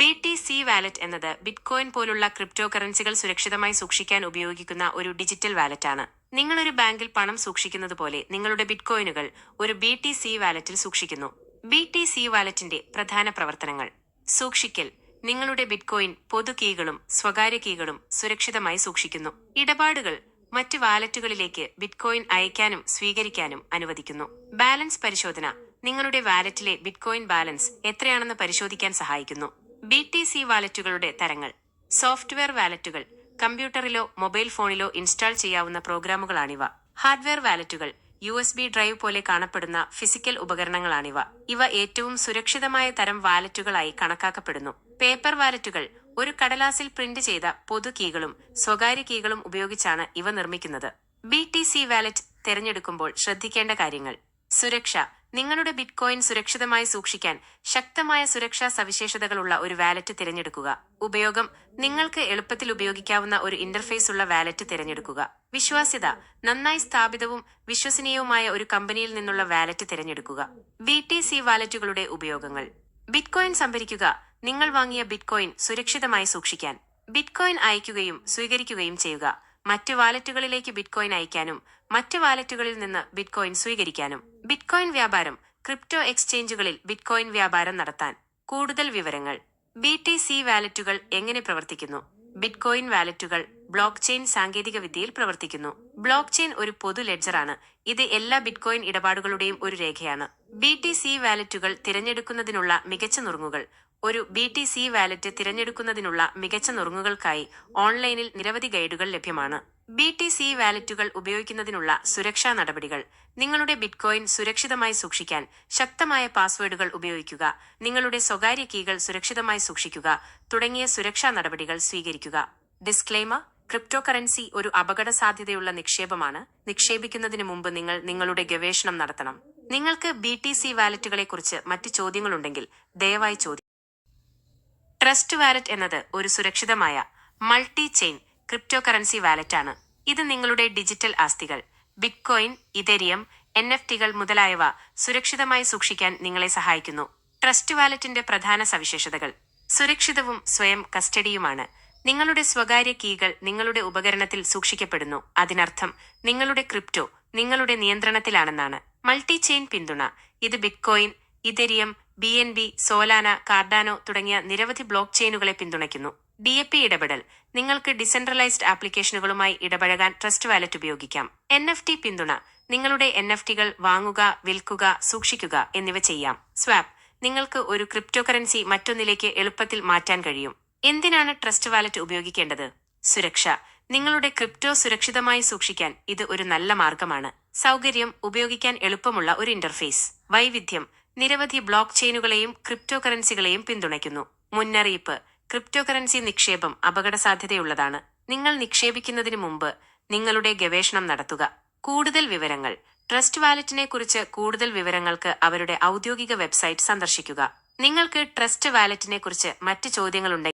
B T C wallet എന്നത് bitcoin പോലുള്ള crypto കറൻസികൾ സുരക്ഷിതമായി സൂക്ഷിക്കാൻ ഉപയോഗിക്കുന്ന ഒരു ഡിജിറ്റൽ വാലറ്റാണ് നിങ്ങളൊരു ബാങ്കിൽ പണം സൂക്ഷിക്കുന്നത് പോലെ നിങ്ങളുടെ ബിറ്റ്കോയിനുകൾ ഒരു ബി ടി സി വാലറ്റിൽ സൂക്ഷിക്കുന്നു. ബി ടി സി വാലറ്റിന്റെ പ്രധാന പ്രവർത്തനങ്ങൾ. സൂക്ഷിക്കൽ. നിങ്ങളുടെ ബിറ്റ്കോയിൻ പൊതു കീകളും സ്വകാര്യ കീകളും സുരക്ഷിതമായി സൂക്ഷിക്കുന്നു. ഇടപാടുകൾ മറ്റ് വാലറ്റുകളിലേക്ക് ബിറ്റ്കോയിൻ അയക്കാനും സ്വീകരിക്കാനും അനുവദിക്കുന്നു. ബാലൻസ് പരിശോധന. നിങ്ങളുടെ വാലറ്റിലെ ബിറ്റ്കോയിൻ ബാലൻസ് എത്രയാണെന്ന് പരിശോധിക്കാൻ സഹായിക്കുന്നു. ബി ടി സി വാലറ്റുകളുടെ തരങ്ങൾ. സോഫ്റ്റ്വെയർ വാലറ്റുകൾ കമ്പ്യൂട്ടറിലോ മൊബൈൽ ഫോണിലോ ഇൻസ്റ്റാൾ ചെയ്യാവുന്ന പ്രോഗ്രാമുകളാണിവ. ഹാർഡ്വെയർ വാലറ്റുകൾ യു എസ് ബി ഡ്രൈവ് പോലെ കാണപ്പെടുന്ന ഫിസിക്കൽ ഉപകരണങ്ങളാണിവ. ഇവ ഏറ്റവും സുരക്ഷിതമായ തരം വാലറ്റുകളായി കണക്കാക്കപ്പെടുന്നു. പേപ്പർ വാലറ്റുകൾ ഒരു കടലാസിൽ പ്രിന്റ് ചെയ്ത പൊതു കീകളും സ്വകാര്യ കീകളും ഉപയോഗിച്ചാണ് ഇവ നിർമ്മിക്കുന്നത്. ബി ടി സി വാലറ്റ് തിരഞ്ഞെടുക്കുമ്പോൾ ശ്രദ്ധിക്കേണ്ട കാര്യങ്ങൾ. സുരക്ഷ. നിങ്ങളുടെ ബിറ്റ്കോയിൻ സുരക്ഷിതമായി സൂക്ഷിക്കാൻ ശക്തമായ സുരക്ഷാ സവിശേഷതകളുള്ള ഒരു വാലറ്റ് തിരഞ്ഞെടുക്കുക. ഉപയോഗം നിങ്ങൾക്ക് എളുപ്പത്തിൽ ഉപയോഗിക്കാവുന്ന ഒരു ഇന്റർഫേസ് ഉള്ള വാലറ്റ് തിരഞ്ഞെടുക്കുക. വിശ്വാസ്യത നന്നായി സ്ഥാപിതവും വിശ്വസനീയവുമായ ഒരു കമ്പനിയിൽ നിന്നുള്ള വാലറ്റ് തിരഞ്ഞെടുക്കുക. ബി ടി സി വാലറ്റുകളുടെ ഉപയോഗങ്ങൾ. ബിറ്റ്കോയിൻ സംഭരിക്കുക നിങ്ങൾ വാങ്ങിയ ബിറ്റ്കോയിൻ സുരക്ഷിതമായി സൂക്ഷിക്കാൻ. ബിറ്റ്കോയിൻ അയക്കുകയും സ്വീകരിക്കുകയും ചെയ്യുക. മറ്റ് വാലറ്റുകളിലേക്ക് ബിറ്റ്കോയിൻ അയക്കാനും മറ്റ് വാലറ്റുകളിൽ നിന്ന് ബിറ്റ്കോയിൻ സ്വീകരിക്കാനും. ബിറ്റ്കോയിൻ വ്യാപാരം ക്രിപ്റ്റോ എക്സ്ചേഞ്ചുകളിൽ ബിറ്റ്കോയിൻ വ്യാപാരം നടത്താൻ. കൂടുതൽ വിവരങ്ങൾ. ബി ടി സി വാലറ്റുകൾ എങ്ങനെ പ്രവർത്തിക്കുന്നു? ബിറ്റ്കോയിൻ വാലറ്റുകൾ ബ്ലോക്ക് ചെയിൻ സാങ്കേതിക വിദ്യയിൽ പ്രവർത്തിക്കുന്നു. ബ്ലോക്ക് ചെയിൻ ഒരു പൊതു ലെഡ്ജറാണ്. ഇത് എല്ലാ ബിറ്റ്കോയിൻ ഇടപാടുകളുടെയും ഒരു രേഖയാണ്. ബി ടി സി വാലറ്റുകൾ തിരഞ്ഞെടുക്കുന്നതിനുള്ള മികച്ച നുറുങ്ങുകൾ. ഒരു ബി ടി സി വാലറ്റ് തിരഞ്ഞെടുക്കുന്നതിനുള്ള മികച്ച നുറുങ്ങുകൾക്കായി ഓൺലൈനിൽ നിരവധി ഗൈഡുകൾ ലഭ്യമാണ്. ബി ടി സി വാലറ്റുകൾ ഉപയോഗിക്കുന്നതിനുള്ള സുരക്ഷാ നടപടികൾ. നിങ്ങളുടെ ബിറ്റ്കോയിൻ സുരക്ഷിതമായി സൂക്ഷിക്കാൻ ശക്തമായ പാസ്വേഡുകൾ ഉപയോഗിക്കുക. നിങ്ങളുടെ സ്വകാര്യ കീകൾ സുരക്ഷിതമായി സൂക്ഷിക്കുക. തുടങ്ങിയ സുരക്ഷാ നടപടികൾ സ്വീകരിക്കുക. ഡിസ്ക്ലെയിമർ ക്രിപ്റ്റോ കറൻസി ഒരു അപകട സാധ്യതയുള്ള നിക്ഷേപമാണ്. നിക്ഷേപിക്കുന്നതിന് മുമ്പ് നിങ്ങൾ നിങ്ങളുടെ ഗവേഷണം നടത്തണം. നിങ്ങൾക്ക് ബി ടി സി വാലറ്റുകളെക്കുറിച്ച് മറ്റ് ചോദ്യങ്ങളുണ്ടെങ്കിൽ ദയവായി ചോദിക്കുക ട്രസ്റ്റ് വാലറ്റ് എന്നത് ഒരു സുരക്ഷിതമായ മൾട്ടി ചെയിൻ ക്രിപ്റ്റോ കറൻസി വാലറ്റാണ്. ഇത് നിങ്ങളുടെ ഡിജിറ്റൽ ആസ്തികൾ ബിറ്റ്കോയിൻ ഇതെരിയം എൻ എഫ് ടികൾ മുതലായവ സുരക്ഷിതമായി സൂക്ഷിക്കാൻ നിങ്ങളെ സഹായിക്കുന്നു. ട്രസ്റ്റ് വാലറ്റിന്റെ പ്രധാന സവിശേഷതകൾ. സുരക്ഷിതവും സ്വയം കസ്റ്റഡിയുമാണ്. നിങ്ങളുടെ സ്വകാര്യ കീകൾ നിങ്ങളുടെ ഉപകരണത്തിൽ സൂക്ഷിക്കപ്പെടുന്നു. അതിനർത്ഥം നിങ്ങളുടെ ക്രിപ്റ്റോ നിങ്ങളുടെ നിയന്ത്രണത്തിലാണെന്നാണ്. മൾട്ടി ചെയിൻ പിന്തുണ. ഇത് bitcoin ethereum B N B Solana Cardano തുടങ്ങിയ നിരവധി ബ്ലോക്ക് ചെയിനുകളെ പിന്തുണയ്ക്കുന്നു. ഡി എ പി ഇടപെടൽ. നിങ്ങൾക്ക് ഡിസെൻട്രലൈസ്ഡ് ആപ്ലിക്കേഷനുകളുമായി ഇടപഴകാൻ ട്രസ്റ്റ് വാലറ്റ് ഉപയോഗിക്കാം. എൻ എഫ് ടി പിന്തുണ. നിങ്ങളുടെ എൻ എഫ് ടികൾ വാങ്ങുക വിൽക്കുക സൂക്ഷിക്കുക എന്നിവ ചെയ്യാം. സ്വാപ്പ് നിങ്ങൾക്ക് ഒരു ക്രിപ്റ്റോ കറൻസി മറ്റൊന്നിലേക്ക് എളുപ്പത്തിൽ മാറ്റാൻ കഴിയും. എന്തിനാണ് ട്രസ്റ്റ് വാലറ്റ് ഉപയോഗിക്കേണ്ടത്? സുരക്ഷ. നിങ്ങളുടെ ക്രിപ്റ്റോ സുരക്ഷിതമായി സൂക്ഷിക്കാൻ ഇത് ഒരു നല്ല മാർഗമാണ്. സൗകര്യം ഉപയോഗിക്കാൻ എളുപ്പമുള്ള ഒരു ഇന്റർഫേസ്. വൈവിധ്യം. നിരവധി ബ്ലോക്ക് ചെയിനുകളെയും ക്രിപ്റ്റോ കറൻസികളെയും പിന്തുണയ്ക്കുന്നു. മുന്നറിയിപ്പ്. ക്രിപ്റ്റോ കറൻസി നിക്ഷേപം അപകട സാധ്യതയുള്ളതാണ് നിങ്ങൾ നിക്ഷേപിക്കുന്നതിന് മുമ്പ് നിങ്ങളുടെ ഗവേഷണം നടത്തുക. കൂടുതൽ വിവരങ്ങൾ. ട്രസ്റ്റ് വാലറ്റിനെ കുറിച്ച് കൂടുതൽ വിവരങ്ങൾക്ക് അവരുടെ ഔദ്യോഗിക വെബ്സൈറ്റ് സന്ദർശിക്കുക. നിങ്ങൾക്ക് ട്രസ്റ്റ് വാലറ്റിനെ കുറിച്ച് മറ്റ് ചോദ്യങ്ങളുണ്ടെങ്കിൽ